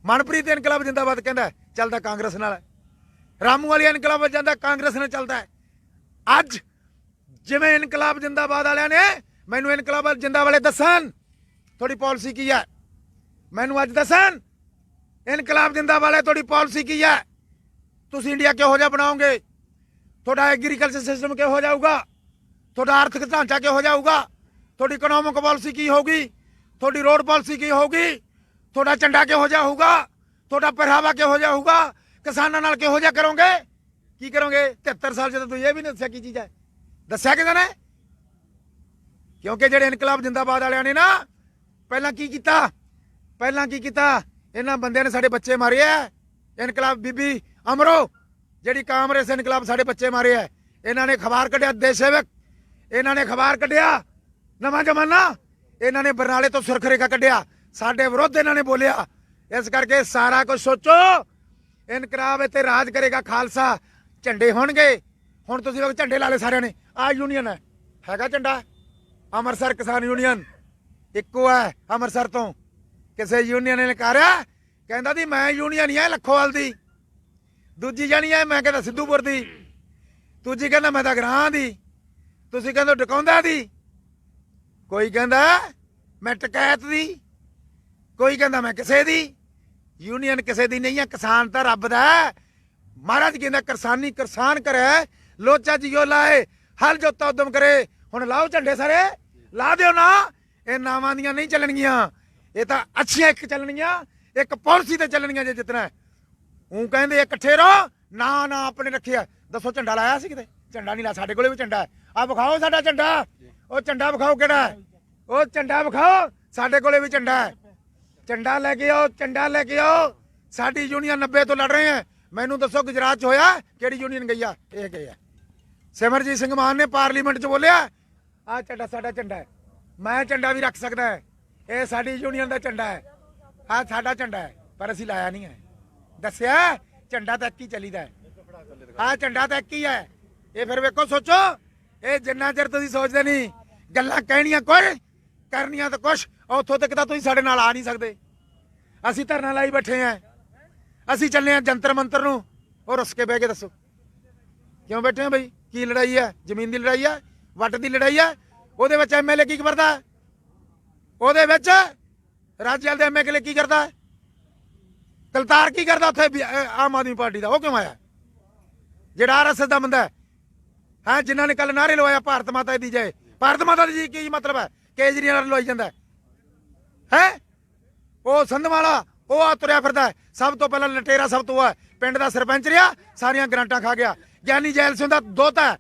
ਮਨਪ੍ਰੀਤ ਇਨਕਲਾਬ ਜਿੰਦਾਬਾਦ ਕਹਿੰਦਾ ਚੱਲਦਾ ਕਾਂਗਰਸ ਨਾਲ। ਰਾਮੂ ਵਾਲੀ ਇਨਕਲਾਬ ਜਾਂਦਾ, ਕਾਂਗਰਸ ਨਾਲ ਚੱਲਦਾ ਅੱਜ ਜਿਵੇਂ ਇਨਕਲਾਬ ਜਿੰਦਾਬਾਦ ਵਾਲਿਆਂ ਨੇ, ਮੈਨੂੰ ਇਨਕਲਾਬ ਜਿੰਦਾ ਵਾਲੇ ਦੱਸਣ। ਤੁਹਾਡੀ ਪਾਲਿਸੀ ਕੀ ਹੈ? ਮੈਨੂੰ ਅੱਜ ਦੱਸਣ। ਇਨਕਲਾਬ ਜਿੰਦਾ ਵਾਲੇ, ਤੁਹਾਡੀ ਪਾਲਿਸੀ ਕੀ ਹੈ? ਤੁਸੀਂ ਇੰਡੀਆ ਕਿਹੋ ਜਿਹਾ ਬਣਾਓਗੇ? ਤੁਹਾਡਾ ਐਗਰੀਕਲਚਰ ਸਿਸਟਮ ਕਿਹੋ ਜਾਊਗਾ? ਤੁਹਾਡਾ ਆਰਥਿਕ ਢਾਂਚਾ ਕਿਹੋ ਜਾਊਗਾ? ਤੁਹਾਡੀ ਇਕਨੋਮਿਕ ਪਾਲਿਸੀ ਕੀ ਹੋਊਗੀ? ਤੁਹਾਡੀ ਰੋਡ ਪਾਲਿਸੀ ਕੀ ਹੋਊਗੀ? ਤੁਹਾਡਾ ਝੰਡਾ ਕਿਹੋ ਜਿਹਾ ਹੋਊਗਾ? ਤੁਹਾਡਾ ਪਹਿਰਾਵਾ ਕਿਹੋ ਜਿਹਾ ਹੋਊਗਾ? ਕਿਸਾਨਾਂ ਨਾਲ ਕਿਹੋ ਜਿਹਾ ਕਰੋਗੇ? ਕੀ ਕਰੋਗੇ? 73 ਸਾਲ ਜਦੋਂ ਤੁਸੀਂ ਇਹ ਵੀ ਨਹੀਂ ਦੱਸਿਆ ਕੀ ਚੀਜ਼ ਹੈ। ਦੱਸਿਆ ਕਿਹਨਾਂ ਨੇ? ਕਿਉਂਕਿ ਜਿਹੜੇ ਇਨਕਲਾਬ ਜਿੰਦਾਬਾਦ ਵਾਲਿਆਂ ਨੇ ਨਾ, ਪਹਿਲਾਂ ਕੀ ਕੀਤਾ? ਪਹਿਲਾਂ ਕੀ ਕੀਤਾ? ਇਹਨਾਂ ਬੰਦਿਆਂ ਨੇ ਸਾਡੇ ਬੱਚੇ ਮਾਰੇ ਐ ਇਨਕਲਾਬ ਬੀਬੀ ਅਮਰੋ ਜਿਹੜੀ ਕਾਂਗਰਸ ਇਨਕਲਾਬ ਸਾਡੇ ਬੱਚੇ ਮਾਰੇ ਐ, ਇਹਨਾਂ ਨੇ ਖਬਰ ਕੱਢਿਆ ਦੇਸ਼ ਸੇਵਕ, ਇਹਨਾਂ ਨੇ ਖਬਰ ਕੱਢਿਆ ਨਵਾਂ ਜ਼ਮਾਨਾ, ਇਹਨਾਂ ਨੇ ਬਰਨਾਲੇ ਤੋਂ ਸੁਰਖ ਰੇਖਾ ਕੱਢਿਆ, ਸਾਡੇ ਵਿਰੁੱਧ ਇਹਨਾਂ ਨੇ ਬੋਲਿਆ। ਇਸ ਕਰਕੇ ਸਾਰਾ ਕੁਝ ਸੋਚੋ, ਇਨਕਲਾਬ ਇੱਥੇ ਰਾਜ ਕਰੇਗਾ, ਖਾਲਸਾ। ਝੰਡੇ ਹੋਣਗੇ। ਹੁਣ ਤੁਸੀਂ ਲੋਕ ਝੰਡੇ ਲਾ ਲਏ ਸਾਰਿਆਂ ਨੇ। ਆ ਯੂਨੀਅਨ ਹੈ ਹੈਗਾ ਝੰਡਾ? ਅੰਮ੍ਰਿਤਸਰ ਕਿਸਾਨ ਯੂਨੀਅਨ ਇੱਕੋ ਹੈ ਅੰਮ੍ਰਿਤਸਰ ਤੋਂ। ਕਿਸੇ ਯੂਨੀਅਨ ਨੇ ਕਰਿਆ ਕਹਿੰਦਾ ਦੀ ਮੈਂ ਯੂਨੀਅਨ ਹੀ ਹੈ ਲੱਖੋਵਾਲ ਦੀ। ਦੂਜੀ ਜਾਣੀ ਹੈ ਮੈਂ ਕਹਿੰਦਾ ਸਿੱਧੂਪੁਰ ਦੀ। ਦੂਜੀ ਕਹਿੰਦਾ ਮੈਂ ਤਾਂ ਗ੍ਰਾਂ ਦੀ। ਤੁਸੀਂ ਕਹਿੰਦੇ ਡਕਾਉਂਦਾ ਦੀ। ਕੋਈ ਕਹਿੰਦਾ ਮੈਂ ਟਕੈਤ ਦੀ। ਕੋਈ ਕਹਿੰਦਾ ਮੈਂ ਕਿਸੇ ਦੀ। ਯੂਨੀਅਨ ਕਿਸੇ ਦੀ ਨਹੀਂ ਹੈ ਕਿਸਾਨ ਤਾਂ ਰੱਬ ਦਾ ਮਹਾਰਾਜ ਕਹਿੰਦਾ ਕਿਸਾਨੀ ਕਿਸਾਨ ਕਰੇ, ਲੋਚਾ ਜਿਓ ਲਾਏ, ਹਲ ਜੋਤਾ ਉਦਮ ਕਰੇ। ਹੁਣ ਲਾਓ ਝੰਡੇ ਸਾਰੇ, ਲਾ ਦਿਓ ਨਾ। ਇਹ ਨਾਵਾਂ ਦੀਆਂ ਨਹੀਂ ਚੱਲਣਗੀਆਂ। ਇਹ ਤਾਂ ਅੱਛੀਆਂ ਇੱਕ ਚੱਲਣਗੀਆਂ, ਇੱਕ ਪਾਲਿਸੀ ਤੇ ਚੱਲਣਗੀਆਂ ਜੇ ਜਿੱਤਣਾ ਉਹ ਕਹਿੰਦੇ ਇਕੱਠੇ ਰਹੋ ਨਾ ਨਾ, ਆਪਣੇ ਰੱਖਿਆ। ਦੱਸੋ ਝੰਡਾ ਲਾਇਆ ਸੀ ਕਿਤੇ? ਝੰਡਾ ਨਹੀਂ ਲਾ ਸਾਡੇ ਕੋਲੇ ਵੀ ਝੰਡਾ ਹੈ। ਆ ਵਿਖਾਓ ਸਾਡਾ ਝੰਡਾ। ਉਹ ਝੰਡਾ ਵਿਖਾਓ ਕਿਹੜਾ ਉਹ ਝੰਡਾ ਵਿਖਾਓ, ਸਾਡੇ ਕੋਲੇ ਵੀ ਝੰਡਾ ਹੈ। ਝੰਡਾ ਲੈ ਕੇ ਆਓ, ਝੰਡਾ ਲੈ ਕੇ ਆਓ। ਸਾਡੀ ਯੂਨੀਅਨ 90 ਤੋਂ ਲੜ ਰਹੇ ਹੈ। ਮੈਨੂੰ ਦੱਸੋ ਗੁਜਰਾਤ ਚ ਹੋਇਆ, ਕਿਹੜੀ ਯੂਨੀਅਨ ਗਈ ਆ? ਇਹ ਗਈ ਆ। ਸਿਮਰਜੀਤ ਸਿੰਘ ਮਾਨ ਨੇ ਪਾਰਲੀਮੈਂਟ ਚ ਬੋਲਿਆ ਆ ਝੰਡਾ ਸਾਡਾ ਝੰਡਾ ਹੈ। ਮੈਂ ਝੰਡਾ ਵੀ ਰੱਖ ਸਕਦਾ ਹੈ। ਇਹ ਸਾਡੀ ਯੂਨੀਅਨ ਦਾ ਝੰਡਾ ਹੈ। ਆ ਸਾਡਾ ਝੰਡਾ ਹੈ, ਪਰ ਅਸੀਂ ਲਾਇਆ ਨਹੀਂ ਹੈ। ਦੱਸਿਆ ਝੰਡਾ ਤਾਂ ਇੱਕ ਹੀ ਚੱਲੀਦਾ ਹੈ। ਆ ਝੰਡਾ ਤਾਂ ਇੱਕ ਹੀ ਹੈ। ਇਹ ਫਿਰ ਵੇਖੋ ਸੋਚੋ ਇਹ ਜਿੰਨਾ ਚਿਰ ਤੁਸੀਂ ਸੋਚਦੇ ਨਹੀਂ ਗੱਲਾਂ ਕਹਿਣੀਆਂ ਕੁਝ ਕਰਨੀਆਂ ਤਾਂ ਕੁਝ ਉੱਥੋਂ ਤੱਕ ਤਾਂ ਤੁਸੀਂ ਸਾਡੇ ਨਾਲ ਆ ਨਹੀਂ ਸਕਦੇ। ਅਸੀਂ ਧਰਨਾ ਲਾਈ ਬੈਠੇ ਆਂ ਅਸੀਂ ਚੱਲੇ ਆਂ ਜੰਤਰ ਮੰਤਰ ਨੂੰ। ਉਹ ਰੁੱਸ ਕੇ ਬਹਿ ਕੇ ਦੱਸੋ। ਕਿਉਂ ਬੈਠੇ ਹੋ ਬਈ? ਕੀ ਲੜਾਈ ਹੈ? ਜ਼ਮੀਨ ਦੀ ਲੜਾਈ ਹੈ? ਵੱਟ ਦੀ ਲੜਾਈ ਹੈ? ਉਹਦੇ ਵਿੱਚ ਐਮਐਲਏ ਕੀ ਕਰਦਾ? ਉਹਦੇ ਵਿੱਚ ਰਾਜੇਵਾਲ ਦੇ ਐਮਐਲਏ ਕੀ ਕਰਦਾ? ਹੈ? ਕਲਤਾਰ ਕੀ ਕਰਦਾ ਉੱਥੇ ਆਮ ਆਦਮੀ ਪਾਰਟੀ ਦਾ? ਉਹ ਕਿਉਂ ਆਇਆ? ਜਿਹੜਾ ਆਰਐਸਐਸ ਦਾ ਬੰਦਾ ਹੈ। ਹਾਂ, ਜਿਨ੍ਹਾਂ ਨੇ ਕੱਲ ਨਾਰੇ ਲਵਾਇਆ ਭਾਰਤ ਮਾਤਾ ਦੀ ਜੈ। ਭਾਰਤ ਮਾਤਾ ਦੀ ਜੀ ਕੀ ਮਤਲਬ ਹੈ? ਕੇਜਰੀਵਾਲ ਲਵਾਈ ਜਾਂਦਾ ਹੈ। ਉਹ ਸੰਧਵਾਲਾ, ਉਹ ਆ ਤੁਰਿਆ ਫਿਰਦਾ ਸਭ ਤੋਂ ਪਹਿਲਾਂ ਲਟੇਰਾ ਸਭ ਤੋਂ ਆ। ਪਿੰਡ ਦਾ ਸਰਪੰਚ ਰਿਹਾ, ਸਾਰੀਆਂ ਗਰਾਂਟਾਂ ਖਾ ਗਿਆ। ਗਿਆਨੀ ਜੈਲ ਸਿੰਘ ਦਾ ਦੋਤਾ ਹੈ।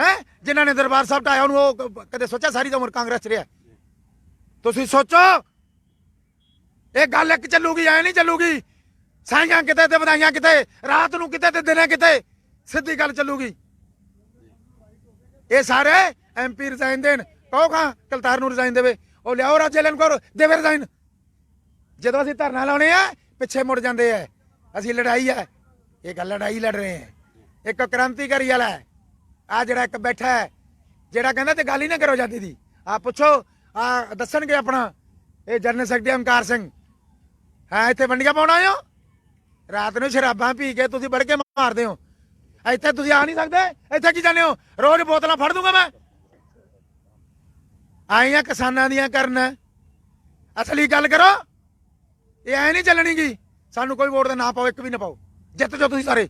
ਹੈ? ਜਿਨ੍ਹਾਂ ਨੇ ਦਰਬਾਰ ਸਾਹਿਬ ਢਾਇਆ, ਉਹਨੂੰ ਉਹ ਕਦੇ ਸੋਚਿਆ ਸਾਰੀ ਉਮਰ ਕਾਂਗਰਸ ਚ ਰਿਹਾ ਤੁਸੀਂ ਸੋਚੋ। ਇਹ ਗੱਲ ਇੱਕ ਚੱਲੂਗੀ ਐ ਨਹੀਂ ਚੱਲੂਗੀ? ਸਾਈਆਂ ਕਿਤੇ ਤੇ ਵਧਾਈਆਂ ਕਿਤੇ, ਰਾਤ ਨੂੰ ਕਿਤੇ ਤੇ ਦਿਨੇ ਕਿਤੇ, ਸਿੱਧੀ ਗੱਲ ਚੱਲੂਗੀ। ਇਹ ਸਾਰੇ ਐਮਪੀ ਰਿਜ਼ਾਈਨ ਦੇਣ, ਕਹੋ ਖਾਂ ਕਲਤਾਰ ਨੂੰ ਰਿਜ਼ਾਈਨ ਦੇਵੇ। ਉਹ ਲਿਆਓ ਰਾਜੇਲਨ ਕੋਰ, ਦੇਵੇ ਰਿਜ਼ਾਈਨ ਜਦੋਂ ਅਸੀਂ ਧਰਨਾ ਲਾਉਣੇ ਆ, ਪਿੱਛੇ ਮੁੜ ਜਾਂਦੇ ਆ। ਅਸੀਂ ਲੜਾਈ ਆ। ਇਹ ਗੱਲ ਲੜਾਈ ਲੜ ਰਹੇ ਆ। ਇੱਕ ਕ੍ਰਾਂਤੀਕਾਰੀ ਵਾਲਾ ਆ ਜਿਹੜਾ ਇੱਕ ਬੈਠਾ ਹੈ, ਜਿਹੜਾ ਕਹਿੰਦਾ ਤੇ ਗੱਲ ਹੀ ਨਾ ਕਰੋ ਜਾਂਦੀ ਦੀ। ਆ ਪੁੱਛੋ ਆ ਦੱਸਣਗੇ ਆਪਣਾ। ਇਹ ਜਨਰਲ ਸੈਕਟਰੀ ਓਮਕਾਰ ਸਿੰਘ। ਹਾਂ, ਇੱਥੇ ਵੰਡੀਆਂ ਪਾਉਣਾ ਆਏ ਰਾਤ ਨੂੰ ਸ਼ਰਾਬਾਂ ਪੀ ਕੇ ਤੁਸੀਂ ਵੜ ਕੇ ਮਾਰਦੇ ਹੋ। ਇੱਥੇ ਤੁਸੀਂ ਆ ਨਹੀਂ ਸਕਦੇ? ਇੱਥੇ ਕੀ ਜਾਂਦੇ ਹੋ? ਰੋਜ਼ ਬੋਤਲਾਂ ਫੜ ਦੂੰਗਾ ਮੈਂ। ਆਈਆਂ ਕਿਸਾਨਾਂ ਦੀਆਂ ਕਰਨ। ਅਸਲੀ ਗੱਲ ਕਰੋ, ਇਹ ਐ ਨਹੀਂ ਚੱਲਣੀਗੀ ਸਾਨੂੰ ਕੋਈ ਵੋਟ ਦਾ ਨਾ ਪਾਓ, ਇੱਕ ਵੀ ਨਾ ਪਾਓ। ਜਿੱਤ ਜਾਓ ਤੁਸੀਂ ਸਾਰੇ।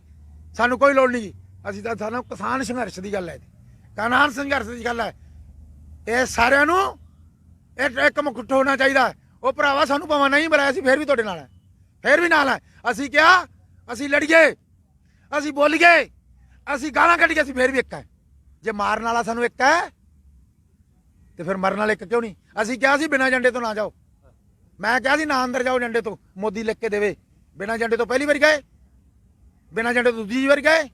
ਸਾਨੂੰ ਕੋਈ ਲੋੜ ਨਹੀਂ ਗੀ। ਅਸੀਂ ਤਾਂ ਸਾਨੂੰ ਕਿਸਾਨ ਸੰਘਰਸ਼ ਦੀ ਗੱਲ ਹੈ ਕਿਸਾਨ ਸੰਘਰਸ਼ ਦੀ ਗੱਲ ਹੈ। ਇਹ ਸਾਰਿਆਂ ਨੂੰ ਇੱਕ ਇੱਕ ਮੁਕਟ ਹੋਣਾ ਚਾਹੀਦਾ। ਉਹ ਭਰਾਵਾ ਸਾਨੂੰ ਭਾਵੇਂ ਨਹੀਂ ਬੁਲਾਇਆ ਸੀ, ਫਿਰ ਵੀ ਤੁਹਾਡੇ ਨਾਲ ਹੈ। ਫੇਰ ਵੀ ਨਾਲ ਹੈ। ਅਸੀਂ ਕਿਹਾ, ਅਸੀਂ ਲੜੀਏ, ਅਸੀਂ ਬੋਲੀਏ, ਅਸੀਂ ਗਾਲਾਂ ਕੱਢੀਏ, ਅਸੀਂ ਫੇਰ ਵੀ ਇੱਕ ਹੈ। ਜੇ ਮਾਰਨ ਵਾਲਾ ਸਾਨੂੰ ਇੱਕ ਹੈ, ਤੇ ਫਿਰ ਮਰਨ ਵਾਲੇ ਇੱਕ ਕਿਉਂ ਨਹੀਂ? ਅਸੀਂ ਕਿਹਾ ਸੀ ਬਿਨਾਂ ਝੰਡੇ ਤੋਂ ਨਾ ਜਾਓ। ਮੈਂ ਕਿਹਾ ਸੀ ਨਾ ਅੰਦਰ ਜਾਓ ਝੰਡੇ ਤੋਂ, ਮੋਦੀ ਲਿਖ ਕੇ ਦੇਵੇ। ਬਿਨਾਂ ਝੰਡੇ ਤੋਂ ਪਹਿਲੀ ਵਾਰ ਗਏ, ਬਿਨਾਂ ਝੰਡੇ ਤੋਂ ਦੂਜੀ ਵਾਰ ਗਏ,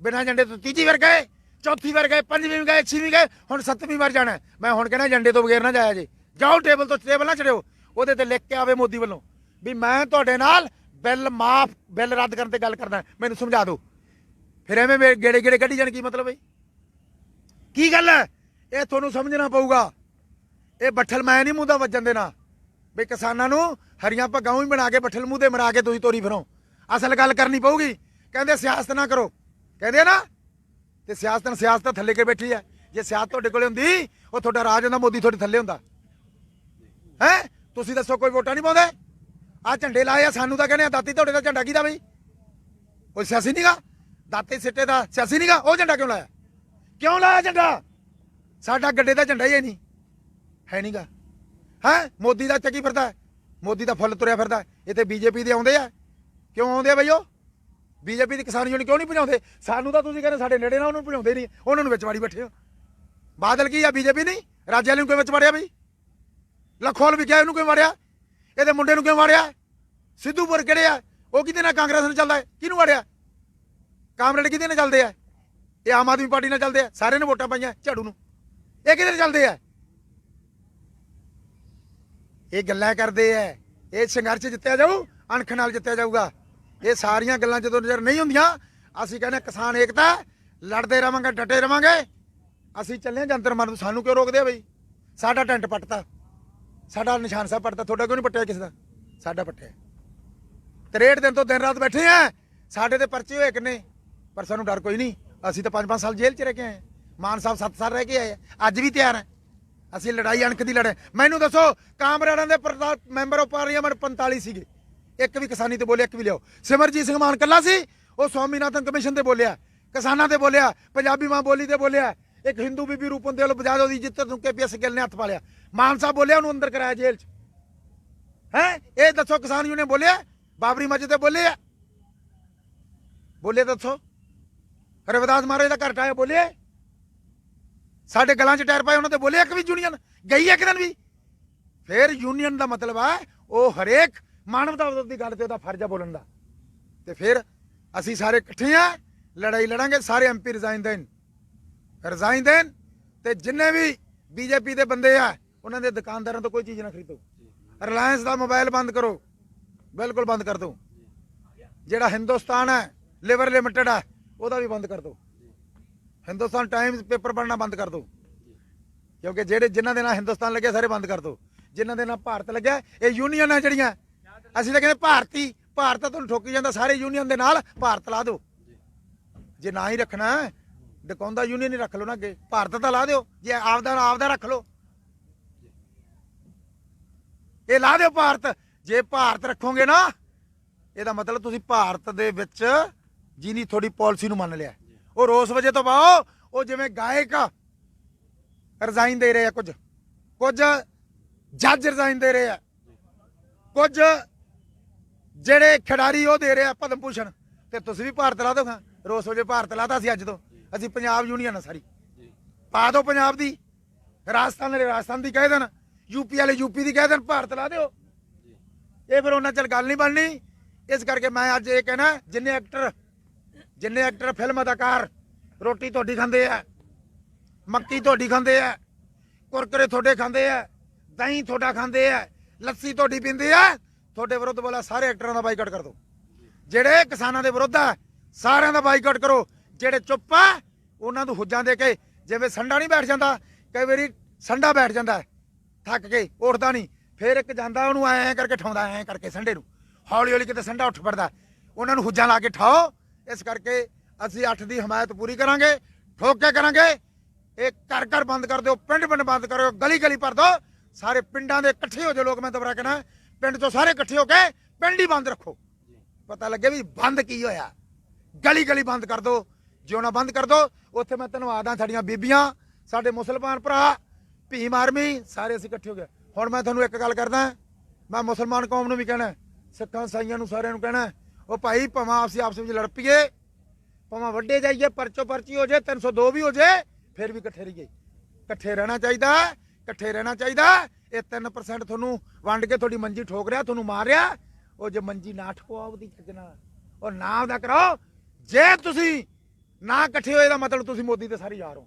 ਬਿਨਾਂ ਝੰਡੇ ਤੋਂ ਤੀਜੀ ਵਾਰ ਗਏ, ਚੌਥੀ ਵਾਰ ਗਏ, ਪੰਜਵੀਂ ਵੀ ਗਏ, ਛੇਵੀਂ ਗਏ, ਹੁਣ ਸੱਤਵੀਂ ਵਾਰ ਜਾਣਾ ਮੈਂ ਹੁਣ ਕਹਿੰਦਾ ਝੰਡੇ ਤੋਂ ਬਗੈਰ ਨਾ ਜਾਇਆ ਜੇ। ਜਾਓ ਟੇਬਲ ਤੋਂ, ਟੇਬਲ ਨਾ ਚੜਿਓ। ਉਹਦੇ ਤੇ ਲਿਖ ਕੇ ਆਵੇ ਮੋਦੀ ਵੱਲੋਂ। ਵੀ ਮੈਂ ਤੁਹਾਡੇ ਨਾਲ ਬਿੱਲ ਮਾਫ, ਬਿੱਲ ਰੱਦ ਕਰਨ ਤੇ ਗੱਲ ਕਰਦਾ। ਮੈਨੂੰ ਸਮਝਾ ਦਿਓ। ਫਿਰ ਐਵੇਂ ਮੇਰੇ ਗੇੜੇ ਗੇੜੇ ਕੱਢੀ ਜਾਣ, ਕੀ ਮਤਲਬ ਹੈ? ਕੀ ਗੱਲ ਹੈ? ਇਹ ਤੁਹਾਨੂੰ ਸਮਝਣਾ ਪਊਗਾ। ਇਹ ਬੱਠਲ ਮੈਂ ਨਹੀਂ ਮੂੰਹ ਦਾ ਵੱਜਣ ਦੇਣਾ। ਵੀ ਕਿਸਾਨਾਂ ਨੂੰ ਹਰੀਆਂ ਪੱਗਾਂ ਹੀ ਬਣਾ ਕੇ ਬੱਠਲ ਮੂੰਹ ਤੇ ਮਰਾ ਕੇ ਤੁਸੀਂ ਤੋਰੀ ਫਿਰੋ। ਅਸਲ ਗੱਲ ਕਰਨੀ ਪਊਗੀ। ਕਹਿੰਦੇ ਸਿਆਸਤ ਨਾ ਕਰੋ। ਕਹਿੰਦੇ ਨਾ ਤੇ ਸਿਆਸਤ ਨਾਲ ਸਿਆਸਤ ਥੱਲੇ ਕੇ ਬੈਠੀ ਹੈ? ਜੇ ਸਿਆਸਤ ਤੁਹਾਡੇ ਕੋਲੇ ਹੁੰਦੀ, ਉਹ ਤੁਹਾਡਾ ਰਾਜ ਹੁੰਦਾ, ਮੋਦੀ ਤੁਹਾਡੇ ਥੱਲੇ ਹੁੰਦਾ। ਹੈ? ਤੁਸੀਂ ਦੱਸੋ ਕੋਈ ਵੋਟਾਂ ਨਹੀਂ ਪਾਉਂਦੇ? ਆ ਝੰਡੇ ਲਾਏ ਆ, ਸਾਨੂੰ ਤਾਂ ਕਹਿੰਦੇ ਆ, ਦਾਤੀ ਤੁਹਾਡੇ ਦਾ ਝੰਡਾ ਕਿਹਦਾ ਬਈ? ਕੋਈ ਸਿਆਸੀ ਨਹੀਂਗਾ ਦਾਤੀ ਸਿੱਟੇ ਦਾ ਸਿਆਸੀ ਨਹੀਂਗਾ ਉਹ ਝੰਡਾ ਕਿਉਂ ਲਾਇਆ? ਕਿਉਂ ਲਾਇਆ ਝੰਡਾ? ਸਾਡਾ ਗੱਡੇ ਦਾ ਝੰਡਾ ਹੀ ਹੈ ਨਹੀਂ। ਹੈ ਨਹੀਂਗਾ ਹੈ? ਮੋਦੀ ਦਾ ਚੱਕੀ ਫਿਰਦਾ ਮੋਦੀ ਦਾ ਫੁੱਲ ਤੁਰਿਆ ਫਿਰਦਾ ਹੈ। ਇਹ ਤੇ ਬੀਜੇਪੀ ਦੇ ਆਉਂਦੇ ਆ। ਕਿਉਂ ਆਉਂਦੇ ਆ ਬਈ ਉਹ? ਬੀਜੇਪੀ ਦੀ ਕਿਸਾਨ ਯੂਨੀਅਨ ਕਿਉਂ ਨਹੀਂ ਭਜਾਉਂਦੇ? ਸਾਨੂੰ ਤਾਂ ਤੁਸੀਂ ਕਹਿੰਦੇ ਸਾਡੇ ਨੇੜੇ ਨਾ ਉਹਨੂੰ ਭਜਾਉਂਦੇ ਨਹੀਂ। ਉਹਨਾਂ ਨੂੰ ਵਿੱਚ ਵਾੜੀ ਬੈਠੇ ਹੋ। ਬਾਦਲ ਕੀ ਆ? ਬੀਜੇਪੀ ਨਹੀਂ? ਰਾਜਿਆਂ ਨੂੰ ਕਿਉਂ ਵਿੱਚ ਵੜਿਆ ਬਈ? ਲਖੋਲ ਵੀ ਗਿਆ ਉਹਨੂੰ ਕਿਉਂ ਵੜਿਆ ਇਹਦੇ ਮੁੰਡੇ ਨੂੰ ਕਿਉਂ ਵੜਿਆ? ਸਿੱਧੂਪੁਰ ਕਿਹੜੇ ਆ? ਉਹ ਕਿਹਦੇ ਨਾਲ ਕਾਂਗਰਸ ਨਾਲ ਚੱਲਦਾ ਹੈ? ਕਿਹਨੂੰ ਵੜਿਆ? ਕਾਮਰੇਡ ਕਿਹਦੇ ਨਾਲ ਚੱਲਦੇ ਆ? ਇਹ ਆਮ ਆਦਮੀ ਪਾਰਟੀ ਨਾਲ ਚੱਲਦੇ ਆ? ਸਾਰੇ ਨੇ ਵੋਟਾਂ ਪਾਈਆਂ ਝਾੜੂ ਨੂੰ। ਇਹ ਕਿਹਦੇ ਨਾਲ ਚੱਲਦੇ ਆ? ਇਹ ਗੱਲਾਂ ਕਰਦੇ ਆ। ਇਹ ਸੰਘਰਸ਼ ਜਿੱਤਿਆ ਜਾਊ, ਅਣਖ ਨਾਲ ਜਿੱਤਿਆ ਜਾਊਗਾ। ਇਹ ਸਾਰੀਆਂ ਗੱਲਾਂ ਜਦੋਂ ਨਜ਼ਰ ਨਹੀਂ ਹੁੰਦੀਆਂ ਅਸੀਂ ਕਹਿੰਦੇ ਕਿਸਾਨ ਏਕਤਾ, ਲੜਦੇ ਰਵਾਂਗੇ ਡਟੇ ਰਵਾਂਗੇ ਅਸੀਂ ਚੱਲੇ ਹਾਂ ਜੰਤਰ ਮਰਨ ਸਾਨੂੰ ਕਿਉਂ ਰੋਕਦੇ ਆ ਬਈ? ਸਾਡਾ ਟੈਂਟ ਪੱਟਤਾ। ਸਾਡਾ ਨਿਸ਼ਾਨ ਸਾਹਿਬ ਪੱਟਤਾ ਤੁਹਾਡਾ ਕਿਉਂ ਨਹੀਂ ਪੱਟਿਆ ਕਿਸੇ ਦਾ? ਸਾਡਾ ਪੱਟਿਆ। 63 ਦਿਨ ਤੋਂ ਦਿਨ ਰਾਤ ਬੈਠੇ ਆ। ਸਾਡੇ ਤੇ ਪਰਚੇ ਹੋਏ ਕਿੰਨੇ? ਪਰ ਸਾਨੂੰ ਡਰ ਕੋਈ ਨਹੀਂ। ਅਸੀਂ ਤਾਂ 5-5 ਸਾਲ ਜੇਲ੍ਹ 'ਚ ਰਹਿ ਕੇ ਆਏ ਮਾਨ ਸਾਹਿਬ 7 ਸਾਲ ਰਹਿ ਕੇ ਆਏ ਅੱਜ ਵੀ ਤਿਆਰ ਆ। ਅਸੀਂ ਲੜਾਈ ਅਣਖ ਦੀ ਲੜੇ ਮੈਨੂੰ ਦੱਸੋ ਕਾਮਰੇਡਾਂ ਦੇ ਪ੍ਰਧਾਨ ਮੈਂਬਰ ਆਫ ਪਾਰਲੀਮੈਂਟ 45 ਸੀਗੇ। ਇੱਕ ਵੀ ਕਿਸਾਨੀ ਤੇ ਬੋਲੇ ਇੱਕ ਵੀ ਲਿਆਓ। ਸਿਮਰਜੀਤ ਸਿੰਘ ਮਾਨ ਕੱਲਾ ਸੀ। ਉਹ ਸਵਾਮੀਨਾਥਨ ਕਮਿਸ਼ਨ ਤੇ ਬੋਲਿਆ। ਕਿਸਾਨਾਂ ਤੇ ਬੋਲਿਆ। ਪੰਜਾਬੀ ਮਾਂ ਬੋਲੀ ਤੇ ਬੋਲਿਆ। ਇੱਕ ਹਿੰਦੂ ਬੀਬੀ ਰੂਪਨ ਦੇ ਵੱਲੋਂ ਬਜਾਦੋ ਦੀ ਜਿੱਤ ਨੂੰ ਕੇਪੀਐਸ ਗਿੱਲ ਨੇ ਹੱਥ ਪਾ ਲਿਆ। ਮਾਨ ਸਾਹਿਬ ਬੋਲਿਆ ਉਹਨੂੰ ਅੰਦਰ ਕਰਾਇਆ ਜੇਲ੍ਹ 'ਚ। ਹੈ? ਇਹ ਦੱਸੋ ਕਿਸਾਨ ਯੂਨੀਅਨ ਬੋਲਿਆ? ਬਾਬਰੀ ਮਸਜਿਦ ਤੇ ਬੋਲੇ ਆ? ਬੋਲੇ ਦੱਸੋ। ਰਵਿਦਾਸ ਮਹਾਰਾਜ ਦਾ ਘਰ ਟਾਇਆ ਬੋਲੇ? ਸਾਡੇ ਗਲਾਂ 'ਚ ਟਾਇਰ ਪਾਏ ਉਹਨਾਂ ਤੇ ਬੋਲੇ ਇੱਕ ਵੀ ਯੂਨੀਅਨ? ਗਈ ਇੱਕ ਦਿਨ ਵੀ? ਫਿਰ ਯੂਨੀਅਨ ਦਾ ਮਤਲਬ ਆ, ਉਹ ਹਰੇਕ ਮਾਨਵਤਾ ਦੀ ਗੱਲ ਤੇ ਉਹਦਾ ਫਰਜ਼ ਆ ਬੋਲਣ ਦਾ। ਤੇ ਫਿਰ ਅਸੀਂ ਸਾਰੇ ਇਕੱਠੇ ਆ, ਲੜਾਈ ਲੜਾਂਗੇ, ਸਾਰੇ ਐਮਪੀ ਰਿਜ਼ਾਈਨ ਦੇਣ। ਰਿਜ਼ਾਈਨ ਦੇਣ ਤੇ ਜਿੰਨੇ ਵੀ ਬੀਜੇਪੀ ਦੇ ਬੰਦੇ ਆ ਉਹਨਾਂ ਦੇ ਦੁਕਾਨਦਾਰਾਂ ਤੋਂ ਕੋਈ ਚੀਜ਼ ਨਾ ਖਰੀਦੋ। ਰਿਲਾਇੰਸ ਦਾ ਮੋਬਾਈਲ ਬੰਦ ਕਰੋ। ਬਿਲਕੁਲ ਬੰਦ ਕਰ ਦਿਓ। ਜਿਹੜਾ ਹਿੰਦੁਸਤਾਨ ਹੈ ਲਿਵਰ ਲਿਮਟਿਡ ਹੈ, ਉਹਦਾ ਵੀ ਬੰਦ ਕਰ ਦਿਓ। ਹਿੰਦੁਸਤਾਨ ਟਾਈਮਸ ਪੇਪਰ ਪੜਨਾ ਬੰਦ ਕਰ ਦਿਓ। ਕਿਉਂਕਿ ਜਿਹੜੇ ਜਿਨ੍ਹਾਂ ਦੇ ਨਾਲ ਹਿੰਦੁਸਤਾਨ ਲੱਗਿਆ, ਸਾਰੇ ਬੰਦ ਕਰ ਦਿਓ। ਜਿਨ੍ਹਾਂ ਦੇ ਨਾਲ ਭਾਰਤ ਲੱਗਿਆ, ਇਹ ਯੂਨੀਅਨ ਹੈ ਜਿਹੜੀਆਂ। ਅਸੀਂ ਤਾਂ ਕਹਿੰਦੇ ਭਾਰਤੀ, ਭਾਰਤ ਤਾਂ ਤੁਹਾਨੂੰ ਠੋਕੀ ਜਾਂਦਾ, ਸਾਰੇ ਯੂਨੀਅਨ ਦੇ ਨਾਲ ਭਾਰਤ ਲਾ ਦਿਓ। ਜੇ ਨਾ ਹੀ ਰੱਖਣਾ ਡਕਾਉਂਦਾ ਯੂਨੀਅਨ ਹੀ ਰੱਖ ਲਓ ਨਾ ਅੱਗੇ। ਭਾਰਤ ਤਾਂ ਲਾ ਦਿਓ। ਜੇ ਆਪਦਾ ਆਪਦਾ ਰੱਖ ਲਓ। ਇਹ ਲਾ ਦਿਓ ਭਾਰਤ। ਜੇ ਭਾਰਤ ਰੱਖੋਗੇ ਨਾ, ਇਹਦਾ ਮਤਲਬ ਤੁਸੀਂ ਭਾਰਤ ਦੇ ਵਿੱਚ ਜਿਹਨੀ ਤੁਹਾਡੀ ਪਾਲਿਸੀ ਨੂੰ ਮੰਨ ਲਿਆ। ਉਹ ਰੋਸ ਵਜੇ ਤੋਂ ਪਾਓ, ਉਹ ਜਿਵੇਂ ਗਾਇਕ ਰਿਜ਼ਾਈਨ ਦੇ ਰਹੇ ਆ ਕੁਝ। ਕੁਝ ਜੱਜ ਰਜਾਈਨ ਦੇ ਰਹੇ ਆ। ਕੁਝ ਜਿਹੜੇ ਖਿਡਾਰੀ ਉਹ ਦੇ ਰਹੇ ਆ ਪਦਮ ਭੂਸ਼ਣ। ਤੇ ਤੁਸੀਂ ਵੀ ਭਾਰਤ ਲਾ ਦੋਗਾ ਰੋਸ ਵਜੇ ਭਾਰਤ ਲਾਤਾ ਸੀ ਅੱਜ ਤੋਂ। ਅਸੀਂ ਪੰਜਾਬ ਯੂਨੀਅਨ ਆ ਸਾਰੀ। ਪਾ ਦਿਓ ਪੰਜਾਬ ਦੀ। ਰਾਜਸਥਾਨ ਵਾਲੇ ਰਾਜਸਥਾਨ ਦੀ ਕਹਿ ਦੇਣ। ਯੂਪੀ ਵਾਲੇ ਯੂਪੀ ਦੀ ਕਹਿ ਦੇਣ, ਭਾਰਤ ਲਾ ਦਿਓ। ਇਹ ਫਿਰ ਉਹਨਾਂ ਚਿਰ ਗੱਲ ਨਹੀਂ ਬਣਨੀ। ਇਸ ਕਰਕੇ ਮੈਂ ਅੱਜ ਇਹ ਕਹਿਣਾ, ਜਿੰਨੇ ਐਕਟਰ ਜਿੰਨੇ ਐਕਟਰ ਫਿਲਮ ਅਦਾਕਾਰ ਰੋਟੀ ਤੁਹਾਡੀ ਖਾਂਦੇ ਆ, ਮੱਕੀ ਤੁਹਾਡੀ ਖਾਂਦੇ ਆ, ਕੁਰਕਰੇ ਤੁਹਾਡੇ ਖਾਂਦੇ ਆ, ਦਹੀਂ ਤੁਹਾਡਾ ਖਾਂਦੇ ਆ, ਲੱਸੀ ਤੁਹਾਡੀ ਪੀਂਦੇ ਆ, ਤੁਹਾਡੇ ਵਿਰੁੱਧ ਬੋਲਾ ਸਾਰੇ ਐਕਟਰਾਂ ਦਾ ਬਾਈਕਾਟ ਕਰ ਦਿਓ। ਜਿਹੜੇ ਕਿਸਾਨਾਂ ਦੇ ਵਿਰੁੱਧ ਆ, ਸਾਰਿਆਂ ਦਾ ਬਾਈਕਾਟ ਕਰੋ। ਜਿਹੜੇ ਚੁੱਪ ਆ, ਉਹਨਾਂ ਨੂੰ ਹੁੱਜਾਂ ਦੇ ਕੇ, ਜਿਵੇਂ ਸੰਡਾ ਨਹੀਂ ਬੈਠ ਜਾਂਦਾ, ਕਈ ਵਾਰੀ ਸੰਡਾ ਬੈਠ ਜਾਂਦਾ। ਥੱਕ ਕੇ ਉੱਠਦਾ ਨਹੀਂ। ਫਿਰ ਇੱਕ ਜਾਂਦਾ ਉਹਨੂੰ ਐਂ ਕਰਕੇ ਠਾਉਂਦਾ, ਐਂ ਕਰਕੇ ਸੰਡੇ ਨੂੰ। ਹੌਲੀ ਹੌਲੀ ਕਿਤੇ ਸੰਡਾ ਉੱਠ ਪੜਦਾ ਉਹਨਾਂ ਨੂੰ ਹੁੱਜਾਂ ਲਾ ਕੇ ਠਾਓ। ਇਸ ਕਰਕੇ ਅਸੀਂ ਅੱਠ ਦੀ ਹਮਾਇਤ ਪੂਰੀ ਕਰਾਂਗੇ, ਠੋਕ ਕੇ ਕਰਾਂਗੇ। ਇਹ ਘਰ ਘਰ ਬੰਦ ਕਰ ਦਿਓ, ਪਿੰਡ ਪਿੰਡ ਬੰਦ ਕਰੋ ਗਲੀ ਗਲੀ ਭਰ ਦਿਓ। ਸਾਰੇ ਪਿੰਡਾਂ ਦੇ ਇਕੱਠੇ ਹੋ ਜਾਓ ਲੋਕ, ਮੈਂ ਦੁਬਾਰਾ ਕਹਿਣਾ। ਪਿੰਡ ਤੋਂ ਸਾਰੇ ਇਕੱਠੇ ਹੋ ਕੇ ਪਿੰਡ ਹੀ ਬੰਦ ਰੱਖੋ। ਪਤਾ ਲੱਗੇ ਵੀ ਬੰਦ ਕੀ ਹੋਇਆ। ਗਲੀ ਗਲੀ ਬੰਦ ਕਰ ਦਿਓ। ਜਿਉਣਾ ਬੰਦ ਕਰ ਦਿਓ, ਉੱਥੇ ਮੈਂ ਧੰਨਵਾਦ ਹਾਂ ਸਾਡੀਆਂ ਬੀਬੀਆਂ, ਸਾਡੇ ਮੁਸਲਮਾਨ ਭਰਾ ਭੀਮ ਆਰਮੀ, ਸਾਰੇ ਅਸੀਂ ਇਕੱਠੇ ਹੋ ਗਏ। ਹੁਣ ਮੈਂ ਤੁਹਾਨੂੰ ਇੱਕ ਗੱਲ ਕਰਦਾ, ਮੈਂ ਮੁਸਲਮਾਨ ਕੌਮ ਨੂੰ ਵੀ ਕਹਿਣਾ ਸਿੱਖਾਂ ਸਾਈਆਂ ਨੂੰ ਸਾਰਿਆਂ ਨੂੰ ਕਹਿਣਾ ਉਹ ਭਾਈ ਭਾਵੇਂ ਆਪਸੀ ਆਪਸ ਵਿੱਚ ਲੜ ਪਈਏ, ਭਾਵੇਂ ਵੱਡੇ ਜਾਈਏ, ਪਰਚੋ ਪਰਚੀ ਹੋ ਜੇ 302 ਵੀ ਹੋ ਜੇ, ਫਿਰ ਵੀ ਇਕੱਠੇ ਰਹੀਏ। ਇਕੱਠੇ ਰਹਿਣਾ ਚਾਹੀਦਾ, ਇਕੱਠੇ ਰਹਿਣਾ ਚਾਹੀਦਾ, ਇਹ 3% ਤੁਹਾਨੂੰ ਵੰਡ ਕੇ ਤੁਹਾਡੀ ਮੰਜੀ ਠੋਕ ਰਿਹਾ, ਤੁਹਾਨੂੰ ਮਾਰ ਰਿਹਾ, ਉਹ ਜੇ ਮੰਜੀ ਨਾ ਠੋਕੋ ਉਹਦੀ ਚੱਜਣਾ ਉਹ ਨਾ ਉਹਦਾ ਕਰਾਓ, ਜੇ ਤੁਸੀਂ ਨਾ ਇਕੱਠੇ ਹੋਏ ਦਾ ਮਤਲਬ ਤੁਸੀਂ ਮੋਦੀ ਦੇ ਸਾਰੇ ਯਾਰ ਹੋ।